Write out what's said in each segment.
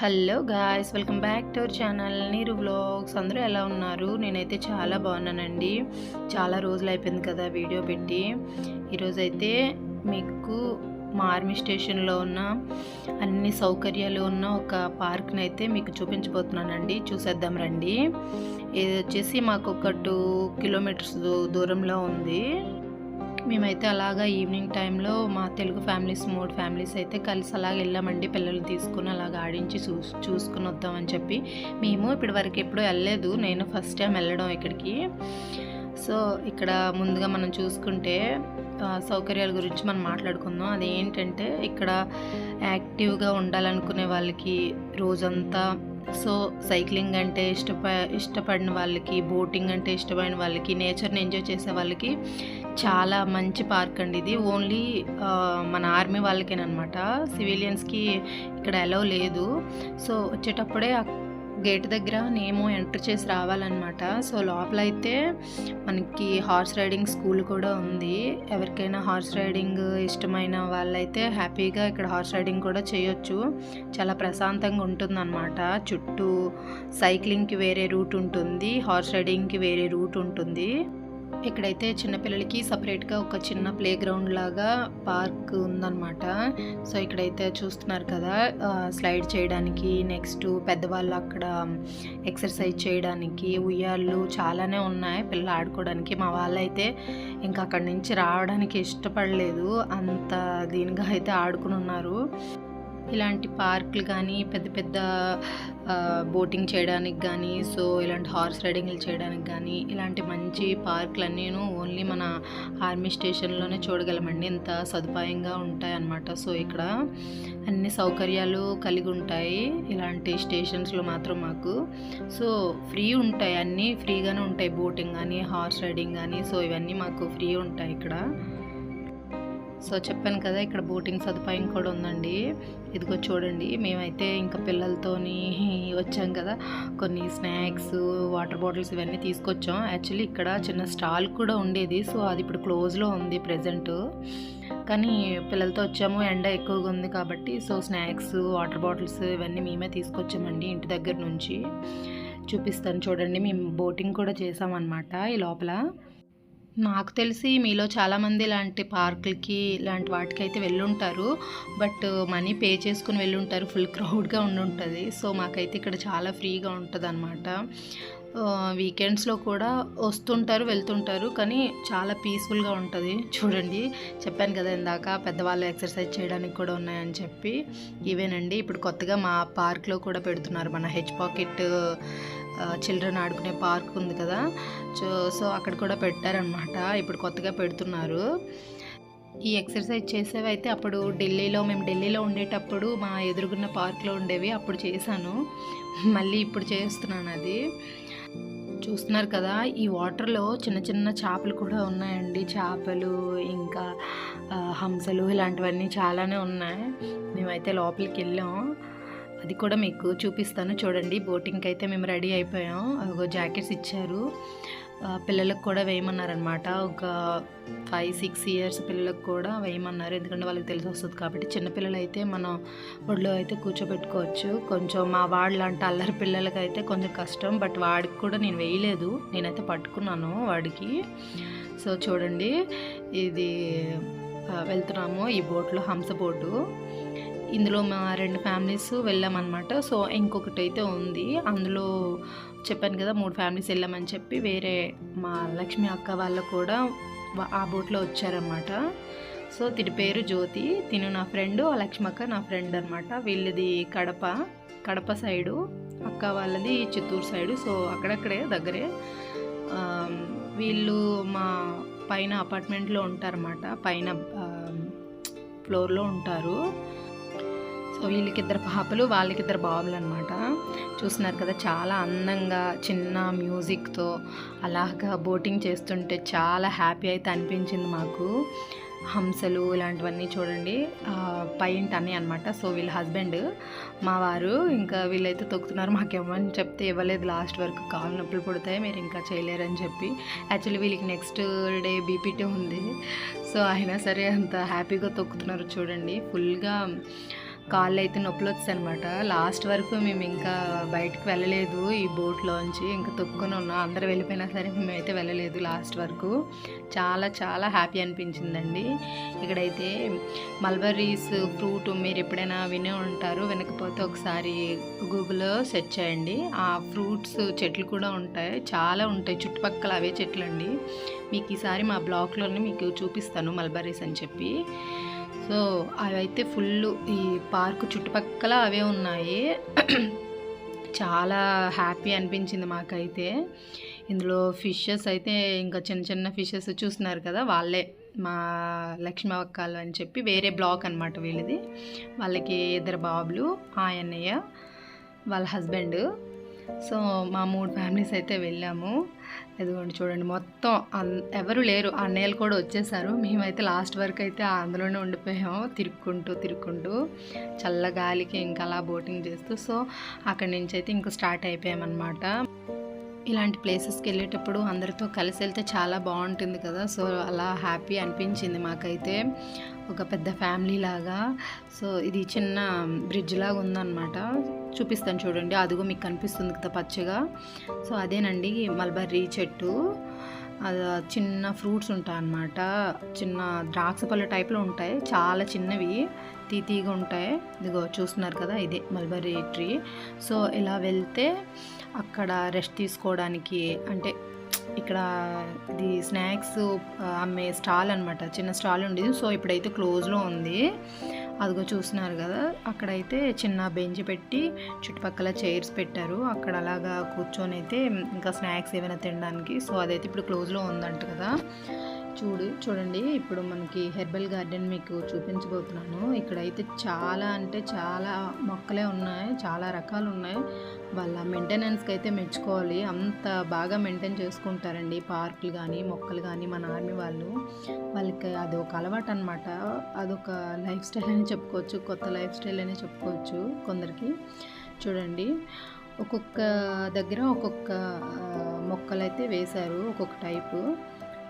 Hello guys welcome back to our channel Neeru vlogs. అందరూ ఎలా ఉన్నారు? నేనైతే చాలా బాగున్నానండి. చాలా రోజులు అయిపోయింది కదా వీడియో పెట్టి. ఈరోజు అయితే మీకు మా ఆర్మీ స్టేషన్లో ఉన్న అన్ని సౌకర్యాలు ఉన్న ఒక పార్క్ని అయితే మీకు చూపించబోతున్నానండి. చూసేద్దాం రండి. ఇది వచ్చేసి మాకు ఒక టూ కిలోమీటర్స్ దూరంలో ఉంది. మేమైతే అలాగా ఈవినింగ్ టైంలో మా తెలుగు ఫ్యామిలీస్ మూడు ఫ్యామిలీస్ అయితే కలిసి అలాగ వెళ్ళామండి. పిల్లల్ని తీసుకుని అలాగ ఆడించి చూ చూసుకుని వద్దామని చెప్పి. మేము ఇప్పటి వరకు ఎప్పుడు వెళ్ళలేదు. నేను ఫస్ట్ టైం వెళ్ళడం ఇక్కడికి. సో ఇక్కడ ముందుగా మనం చూసుకుంటే సౌకర్యాల గురించి మనం మాట్లాడుకుందాం. అది ఏంటంటే ఇక్కడ యాక్టివ్గా ఉండాలనుకునే వాళ్ళకి రోజంతా సో సైక్లింగ్ అంటే ఇష్టప ఇష్టపడిన వాళ్ళకి బోటింగ్ అంటే ఇష్టపడిన వాళ్ళకి నేచర్ని ఎంజాయ్ చేసే వాళ్ళకి చాలా మంచి పార్క్ అండి ఇది. ఓన్లీ మన ఆర్మీ వాళ్ళకేనమాట సివిలియన్స్కి ఇక్కడ అలౌ లేదు. సో వచ్చేటప్పుడే గేట్ దగ్గర నేమో ఎంటర్ చేసి రావాలన్నమాట. సో లోపల అయితే మనకి హార్స్ రైడింగ్ స్కూల్ కూడా ఉంది. ఎవరికైనా హార్స్ రైడింగ్ ఇష్టమైన వాళ్ళైతే హ్యాపీగా ఇక్కడ హార్స్ రైడింగ్ కూడా చేయొచ్చు. చాలా ప్రశాంతంగా ఉంటుందన్నమాట. చుట్టూ సైక్లింగ్కి వేరే రూట్ ఉంటుంది. హార్స్ రైడింగ్కి వేరే రూట్ ఉంటుంది. ఇక్కడైతే చిన్నపిల్లలకి సపరేట్గా ఒక చిన్న ప్లే గ్రౌండ్ లాగా పార్క్ ఉందన్నమాట. సో ఇక్కడైతే చూస్తున్నారు కదా స్లైడ్ చేయడానికి నెక్స్ట్ పెద్దవాళ్ళు అక్కడ ఎక్సర్సైజ్ చేయడానికి ఉయ్యాళ్ళు చాలానే ఉన్నాయి పిల్లలు ఆడుకోవడానికి. మా వాళ్ళైతే ఇంకా అక్కడి నుంచి రావడానికి ఇష్టపడలేదు. అంత దీనిగా అయితే ఆడుకుని ఉన్నారు. ఇలాంటి పార్కులు కానీ పెద్ద పెద్ద బోటింగ్ చేయడానికి కానీ సో ఇలాంటి హార్స్ రైడింగ్లు చేయడానికి కానీ ఇలాంటి మంచి పార్కులన్నీను ఓన్లీ మన ఆర్మీ స్టేషన్లోనే చూడగలమండి. ఇంత సదుపాయంగా ఉంటాయి అన్నమాట సో ఇక్కడ అన్ని సౌకర్యాలు కలిగి ఉంటాయి. ఇలాంటి స్టేషన్స్లో మాత్రం మాకు. సో ఫ్రీ ఉంటాయి అన్నీ. ఫ్రీగానే ఉంటాయి బోటింగ్ కానీ హార్స్ రైడింగ్ కానీ సో ఇవన్నీ మాకు ఫ్రీ ఉంటాయి ఇక్కడ. సో చెప్పాను కదా ఇక్కడ బోటింగ్ సదుపాయం కూడా ఉందండి. ఇదిగో చూడండి మేమైతే ఇంకా పిల్లలతోని వచ్చాం కదా కొన్ని స్నాక్స్ వాటర్ బాటిల్స్ ఇవన్నీ తీసుకొచ్చాం. యాక్చువల్లీ ఇక్కడ చిన్న స్టాల్ కూడా ఉండేది సో అది ఇప్పుడు క్లోజ్లో ఉంది ప్రజెంట్. కానీ పిల్లలతో వచ్చాము ఎండ ఎక్కువగా ఉంది కాబట్టి సో స్నాక్స్ వాటర్ బాటిల్స్ ఇవన్నీ మేమే తీసుకొచ్చామండి ఇంటి దగ్గర నుంచి. చూపిస్తాను చూడండి మేము బోటింగ్ కూడా చేసామన్నమాట ఈ లోపల. నాకు తెలిసి మీలో చాలామంది ఇలాంటి పార్కులకి ఇలాంటి వాటికి అయితే వెళ్ళుంటారు. బట్ మనీ పే చేసుకుని వెళ్ళుంటారు. ఫుల్ క్రౌడ్గా ఉండుంటుంది. సో మాకైతే ఇక్కడ చాలా ఫ్రీగా ఉంటుంది అనమాట వీకెండ్స్లో కూడా వస్తుంటారు వెళ్తుంటారు. కానీ చాలా పీస్ఫుల్గా ఉంటుంది. చూడండి. చెప్పాను కదా ఇందాక పెద్దవాళ్ళు ఎక్సర్సైజ్ చేయడానికి కూడా ఉన్నాయని చెప్పి. ఇవేనండి. ఇప్పుడు కొత్తగా మా పార్క్లో కూడా పెడుతున్నారు మన హెచ్ పాకెట్ చిల్డ్రన్ ఆడుకునే పార్క్ ఉంది కదా. సో సో అక్కడ కూడా పెట్టారనమాట ఇప్పుడు కొత్తగా పెడుతున్నారు. ఈ ఎక్సర్సైజ్ చేసేవి అయితే అప్పుడు ఢిల్లీలో మేము ఢిల్లీలో ఉండేటప్పుడు మా ఎదురుగున్న పార్క్లో ఉండేవి. అప్పుడు చేశాను. మళ్ళీ ఇప్పుడు చేస్తున్నాను అది. చూస్తున్నారు కదా ఈ వాటర్లో చిన్న చిన్న చేపలు కూడా ఉన్నాయండి. చేపలు ఇంకా హంసలు ఇలాంటివన్నీ చాలానే ఉన్నాయి. మేమైతే లోపలికి వెళ్ళాం. అది కూడా మీకు చూపిస్తాను. చూడండి బోటింగ్కి అయితే మేము రెడీ అయిపోయాం. ఒక జాకెట్స్ ఇచ్చారు. పిల్లలకు కూడా వేయమన్నారనమాట ఒక ఫైవ్ సిక్స్ ఇయర్స్ పిల్లలకు కూడా వేయమన్నారు. ఎందుకంటే వాళ్ళకి తెలిసి వస్తుంది కాబట్టి. చిన్నపిల్లలు అయితే మనం ఒడిలో అయితే కూర్చోబెట్టుకోవచ్చు. కొంచెం మా వాళ్ళు లాంటి అల్లరి పిల్లలకి అయితే కొంచెం కష్టం. బట్ వాడికి కూడా నేను వేయలేదు. నేనైతే పట్టుకున్నాను వాడికి. సో చూడండి. ఇది వెళ్తున్నాము. ఈ బోట్లో హంస బోటు ఇందులో మా రెండు ఫ్యామిలీస్ వెళ్ళామన్నమాట. సో ఇంకొకటి అయితే ఉంది. అందులో చెప్పాను కదా మూడు ఫ్యామిలీస్ వెళ్ళామని చెప్పి వేరే మా లక్ష్మి అక్క వాళ్ళు కూడా ఆ బోట్లో వచ్చారనమాట సో తిని పేరు జ్యోతి. తిను నా ఫ్రెండ్ ఆ లక్ష్మి అక్క నా ఫ్రెండ్ అనమాట వీళ్ళది కడప కడప సైడు అక్క వాళ్ళది చిత్తూరు సైడు. సో అక్కడక్కడే దగ్గరే. వీళ్ళు మా పైన అపార్ట్మెంట్లో ఉంటారన్నమాట. పైన ఫ్లోర్లో ఉంటారు. సో వీళ్ళకి ఇద్దరు పాపలు వాళ్ళకి ఇద్దరు బాబులు అనమాట చూస్తున్నారు కదా చాలా అందంగా చిన్న మ్యూజిక్తో అలాగా బోటింగ్ చేస్తుంటే చాలా హ్యాపీ అయితే అనిపించింది మాకు. హంసలు ఇలాంటివన్నీ చూడండి. పైంట్ అని అనమాట సో వీళ్ళ హస్బెండ్ మా వారు ఇంకా వీళ్ళైతే తొక్కుతున్నారు. మాకేమని చెప్తే ఇవ్వలేదు. లాస్ట్ వరకు కాలు నొప్పులు పుడతాయి మీరు ఇంకా చేయలేరని చెప్పి. యాక్చువల్లీ వీళ్ళకి నెక్స్ట్ డే బీపీటీ ఉంది. సో అయినా సరే అంత హ్యాపీగా తొక్కుతున్నారు చూడండి. ఫుల్గా కాళ్ళు అయితే నొప్పులు వచ్చాయి అనమాట లాస్ట్ వరకు మేము ఇంకా బయటకు వెళ్ళలేదు ఈ బోట్లోంచి ఇంకా తొక్కుని ఉన్నాం. అందరు వెళ్ళిపోయినా సరే మేమైతే వెళ్ళలేదు లాస్ట్ వరకు. చాలా చాలా హ్యాపీ అనిపించిందండి. ఇక్కడైతే మల్బరీస్ ఫ్రూట్ మీరు ఎప్పుడైనా వినే ఉంటారు వినకపోతే ఒకసారి గూగుల్లో సెర్చ్ చేయండి. ఆ ఫ్రూట్స్ చెట్లు కూడా ఉంటాయి. చాలా ఉంటాయి. చుట్టుపక్కల అవే చెట్లు అండి మీకు ఈసారి మా బ్లాక్లోనే మీకు చూపిస్తాను మల్బరీస్ అని చెప్పి. సో అవైతే ఫుల్ ఈ పార్క్ చుట్టుపక్కల అవే ఉన్నాయి. చాలా హ్యాపీ అనిపించింది మాకైతే. ఇందులో ఫిషెస్ అయితే ఇంకా చిన్న చిన్న ఫిషెస్ చూస్తున్నారు కదా వాళ్ళే. మా లక్ష్మి అక్కలు అని చెప్పి వేరే బ్లాక్ అనమాట వీళ్ళది. వాళ్ళకి ఇద్దరు బాబులు ఆయన్నయ్య వాళ్ళ హస్బెండ్. సో మా మూడు ఫ్యామిలీస్ అయితే వెళ్ళాము. ఇదిగోండి చూడండి మొత్తం అన్- ఎవరు లేరు. అన్నయ్యలు కూడా వచ్చేసారు. మేమైతే లాస్ట్ వరకు అయితే అందులోనే ఉండిపోయాము. తిరుక్కుంటూ తిరుక్కుంటూ చల్ల గాలికి ఇంకా అలా బోటింగ్ చేస్తూ సో అక్కడి నుంచి అయితే ఇంకా స్టార్ట్ అయిపోయామన్నమాట. ఇలాంటి ప్లేసెస్కి వెళ్ళేటప్పుడు అందరితో కలిసి వెళ్తే చాలా బాగుంటుంది కదా. సో అలా హ్యాపీ అనిపించింది మాకైతే. ఒక పెద్ద ఫ్యామిలీ లాగా. సో ఇది చిన్న బ్రిడ్జ్ లాగా ఉందన్నమాట. చూపిస్తాను చూడండి. అదిగో మీకు కనిపిస్తుంది కదా పచ్చగా. సో అదేనండి మల్బర్రీ చెట్టు. అది చిన్న ఫ్రూట్స్ ఉంటాయి అన్నమాట. చిన్న ద్రాక్ష పళ్ళ టైప్లో ఉంటాయి. చాలా చిన్నవి. తీతీగా ఉంటాయి. ఇదిగో చూస్తున్నారు కదా ఇదే మల్బరీ ట్రీ. సో ఇలా వెళ్తే అక్కడ రెస్ట్ తీసుకోవడానికి అంటే ఇక్కడ ఇది స్నాక్స్ అమ్మే స్టాల్ అనమాట చిన్న స్టాల్ ఉండేది. సో ఇప్పుడైతే క్లోజ్లో ఉంది. అదిగో చూస్తున్నారు కదా. అక్కడైతే చిన్న బెంచ్ పెట్టి చుట్టుపక్కల చైర్స్ పెట్టారు. అక్కడ అలాగా కూర్చొని అయితే ఇంకా స్నాక్స్ ఏమైనా తినడానికి. సో అదైతే ఇప్పుడు క్లోజ్లో ఉందంట కదా. చూడు చూడండి. ఇప్పుడు మనకి హెర్బల్ గార్డెన్ మీకు చూపించబోతున్నాను. ఇక్కడైతే చాలా అంటే చాలా మొక్కలే ఉన్నాయి. చాలా రకాలు ఉన్నాయి. వాళ్ళ మెయింటెనెన్స్కి అయితే మెచ్చుకోవాలి. అంత బాగా మెయింటైన్ చేసుకుంటారండి. పార్కులు కానీ మొక్కలు కానీ మన ఆర్మీ వాళ్ళు. వాళ్ళకి అది ఒక అలవాటు అనమాట అదొక లైఫ్ స్టైల్ అని చెప్పుకోవచ్చు. కొత్త లైఫ్ స్టైల్ అని చెప్పుకోవచ్చు కొందరికి. చూడండి. ఒక్కొక్క దగ్గర ఒక్కొక్క మొక్కలు అయితే వేశారు. ఒక్కొక్క టైపు.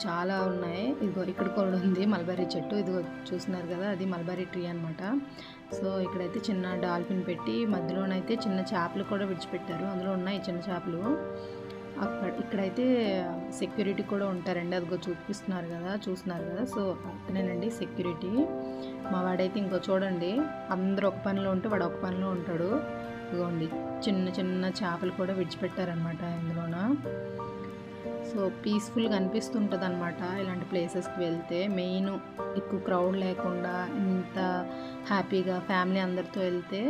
చాలా ఉన్నాయి. ఇదిగో ఇక్కడ కూడా ఉంది మల్బరీ చెట్టు. ఇదిగో చూస్తున్నారు కదా అది మల్బరీ ట్రీ అనమాట సో ఇక్కడైతే చిన్న డాల్ఫిన్ పెట్టి మధ్యలోనైతే చిన్న చేపలు కూడా విడిచిపెట్టారు. అందులో ఉన్నాయి చిన్న చేపలు. అక్కడ ఇక్కడైతే సెక్యూరిటీ కూడా ఉంటారండి. అదిగో చూపిస్తున్నారు కదా చూస్తున్నారు కదా. సో అతనేనండి సెక్యూరిటీ. మా వాడైతే ఇంకో చూడండి అందరూ ఒక పనిలో ఉంటే వాడు ఒక పనిలో ఉంటాడు. ఇదిగోండి చిన్న చిన్న చేపలు కూడా విడిచిపెట్టారనమాట ఇందులోన. సో పీస్ఫుల్గా అనిపిస్తుంటుంది అనమాట ఇలాంటి ప్లేసెస్కి వెళ్తే. మెయిన్ ఎక్కువ క్రౌడ్ లేకుండా ఇంత హ్యాపీగా ఫ్యామిలీ అందరితో వెళ్తే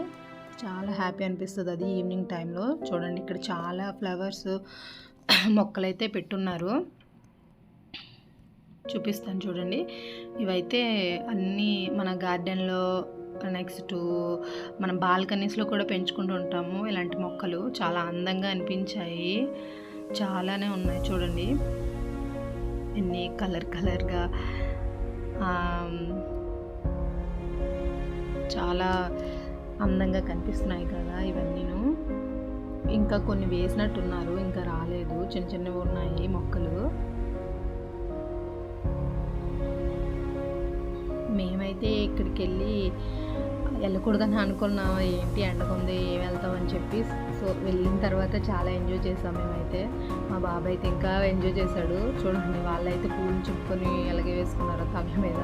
చాలా హ్యాపీ అనిపిస్తుంది అది ఈవినింగ్ టైంలో చూడండి ఇక్కడ చాలా ఫ్లవర్స్ మొక్కలైతే పెట్టున్నారు. చూపిస్తాను చూడండి. ఇవైతే అన్నీ మన గార్డెన్లో నెక్స్ట్ మన బాల్కనీస్లో కూడా పెంచుకుంటూ ఉంటాము ఇలాంటి మొక్కలు. చాలా అందంగా అనిపించాయి. చాలానే ఉన్నాయి చూడండి. ఎన్ని కలర్ కలర్గా చాలా అందంగా కనిపిస్తున్నాయి కదా ఇవన్నీను. ఇంకా కొన్ని వేసినట్టున్నారు ఇంకా రాలేదు. చిన్న చిన్నవి ఉన్నాయి మొక్కలు. మేమైతే ఇక్కడికి వెళ్ళి వెళ్ళకూడదని అనుకున్నాం ఏంటి ఎండకుంది ఏం వెళ్తామని చెప్పి సో వెళ్ళిన తర్వాత చాలా ఎంజాయ్ చేసాం మేమైతే. మా బాబాయ్ అయితే ఇంకా ఎంజాయ్ చేశాడు. చూడండి వాళ్ళైతే పూలు చుట్టుకొని ఎలాగే వేసుకున్నారు తల మీద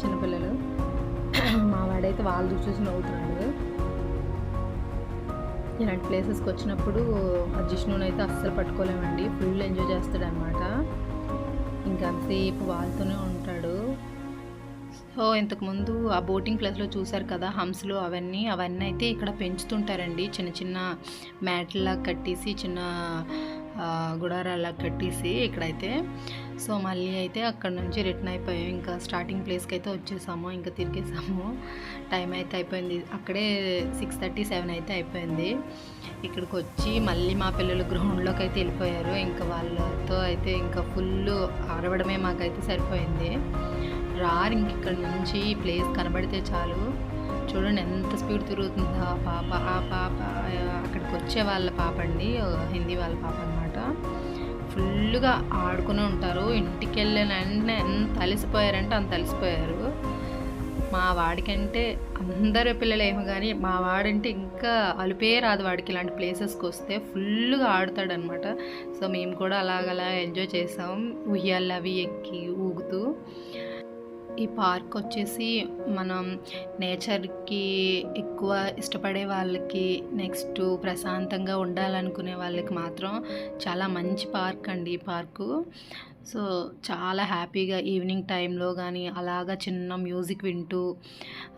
చిన్నపిల్లలు. మా వాడైతే వాళ్ళు చూసి నవ్వుతున్నాడు. ఇలాంటి ప్లేసెస్కి వచ్చినప్పుడు ఆ జిష్ణుని అయితే అస్సలు పట్టుకోలేమండి. ఫుల్ ఎంజాయ్ చేస్తాడు అనమాట ఇంకా అంతసేపు వాళ్ళతోనే ఉంటాడు. సో ఇంతకుముందు ఆ బోటింగ్ ప్లేస్లో చూసారు కదా హంసలు అవన్నీ అవన్నీ అయితే ఇక్కడ పెంచుతుంటారండి. చిన్న చిన్న మ్యాట్లా కట్టేసి చిన్న గుడారాలా కట్టేసి ఇక్కడైతే. సో మళ్ళీ అయితే అక్కడ నుంచి రిటర్న్ అయిపోయాం. ఇంకా స్టార్టింగ్ ప్లేస్కి అయితే వచ్చేసాము ఇంకా తిరిగేసాము. టైం అయితే అయిపోయింది. అక్కడే సిక్స్ థర్టీ సెవెన్ అయితే అయిపోయింది. ఇక్కడికి వచ్చి మళ్ళీ మా పిల్లలు గ్రౌండ్లోకి అయితే వెళ్ళిపోయారు. ఇంకా వాళ్ళతో అయితే ఇంకా ఫుల్ అరవడమే మాకైతే సరిపోయింది. రారు ఇంక ఇక్కడ నుంచి ప్లేస్ కనబడితే చాలు. చూడండి ఎంత స్పీడ్ తిరుగుతుందో ఆ పాప ఆ పాప అక్కడికి వచ్చే వాళ్ళ పాప అండి హిందీ వాళ్ళ పాప అనమాట ఫుల్గా ఆడుకుని ఉంటారు. ఇంటికి వెళ్ళిన వెంటనే ఎంత అలసిపోయారంటే అంత అలసిపోయారు. మా వాడికంటే అందరు పిల్లలేమో కానీ మా వాడంటే ఇంకా అలుపే రాదు వాడికి ఇలాంటి ప్లేసెస్కి వస్తే. ఫుల్గా ఆడతాడనమాట సో మేము కూడా అలాగలా ఎంజాయ్ చేసాం. ఉయ్యాలు అవి ఎక్కి ఊగుతూ. ఈ పార్క్ వచ్చేసి మనం నేచర్కి ఎక్కువ ఇష్టపడే వాళ్ళకి నెక్స్ట్ ప్రశాంతంగా ఉండాలనుకునే వాళ్ళకి మాత్రం చాలా మంచి పార్క్ అండి ఈ పార్కు. సో చాలా హ్యాపీగా ఈవినింగ్ టైంలో కానీ అలాగా చిన్న మ్యూజిక్ వింటూ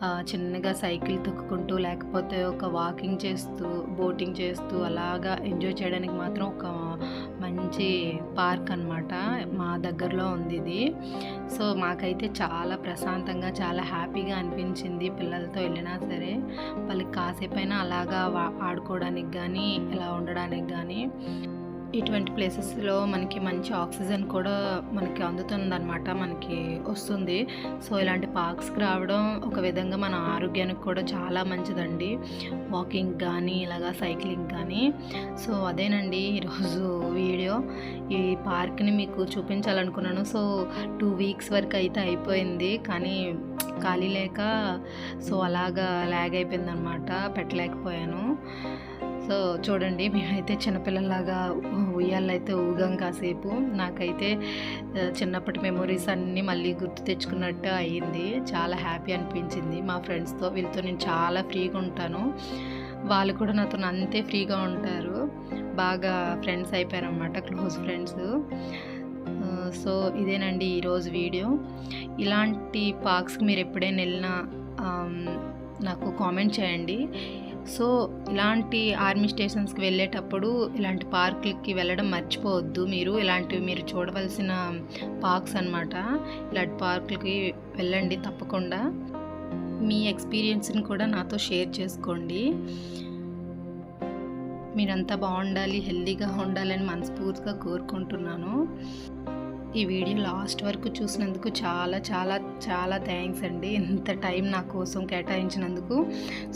చిన్నగా సైకిల్ తొక్కుకుంటూ లేకపోతే ఒక వాకింగ్ చేస్తూ బోటింగ్ చేస్తూ అలాగా ఎంజాయ్ చేయడానికి మాత్రం ఒక మంచి పార్క్ అన్నమాట మా దగ్గరలో ఉంది ఇది. సో మాకైతే చాలా ప్రశాంతంగా చాలా హ్యాపీగా అనిపించింది పిల్లలతో వెళ్ళినా సరే. వాళ్ళకి కాసేపైనా అలాగా ఆడుకోవడానికి కానీ ఇలా ఉండడానికి కానీ ఇటువంటి ప్లేసెస్లో మనకి మంచి ఆక్సిజన్ కూడా మనకి అందుతుందన్నమాట మనకి వస్తుంది. సో ఇలాంటి పార్క్స్కి రావడం ఒక విధంగా మన ఆరోగ్యానికి కూడా చాలా మంచిదండి. వాకింగ్ కానీ ఇలాగా సైక్లింగ్ కానీ. సో అదేనండి ఈరోజు వీడియో. ఈ పార్క్ని మీకు చూపించాలనుకున్నాను. సో టూ వీక్స్ వరకు అయితే అయిపోయింది. కానీ ఖాళీ లేక సో అలాగా లాగ్ అయిపోయింది అనమాట పెట్టలేకపోయాను. సో చూడండి మేమైతే చిన్నపిల్లలాగా ఉయ్యాలైతే ఊగాం కాసేపు. నాకైతే చిన్నప్పటి మెమొరీస్ అన్నీ మళ్ళీ గుర్తు తెచ్చుకున్నట్టు అయ్యింది. చాలా హ్యాపీ అనిపించింది. మా ఫ్రెండ్స్తో వీళ్ళతో నేను చాలా ఫ్రీగా ఉంటాను. వాళ్ళు కూడా నాతో అంతే ఫ్రీగా ఉంటారు. బాగా ఫ్రెండ్స్ అయిపోయారనమాట క్లోజ్ ఫ్రెండ్స్. సో ఇదేనండి ఈరోజు వీడియో. ఇలాంటి పార్క్స్కి మీరు ఎప్పుడైనా వెళ్ళినా నాకు కామెంట్ చేయండి. సో ఇలాంటి ఆర్మీ స్టేషన్స్కి వెళ్ళేటప్పుడు ఇలాంటి పార్కులకి వెళ్ళడం మర్చిపోవద్దు. మీరు ఇలాంటివి మీరు చూడవలసిన పార్క్స్ అన్నమాట. ఇలాంటి పార్కులకి వెళ్ళండి తప్పకుండా. మీ ఎక్స్పీరియన్స్ని కూడా నాతో షేర్ చేసుకోండి. మీరంతా బాగుండాలి హెల్దీగా ఉండాలని మనస్ఫూర్తిగా కోరుకుంటున్నాను. ఈ వీడియో లాస్ట్ వరకు చూసినందుకు చాలా చాలా చాలా థ్యాంక్స్ అండి. ఇంత టైం నా కోసం కేటాయించినందుకు.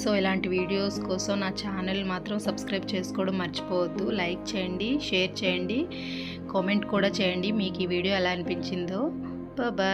సో ఇలాంటి వీడియోస్ కోసం నా ఛానల్ మాత్రం సబ్స్క్రైబ్ చేసుకోవడం మర్చిపోవద్దు. లైక్ చేయండి షేర్ చేయండి కామెంట్ కూడా చేయండి. మీకు ఈ వీడియో ఎలా అనిపించిందో. బాయ్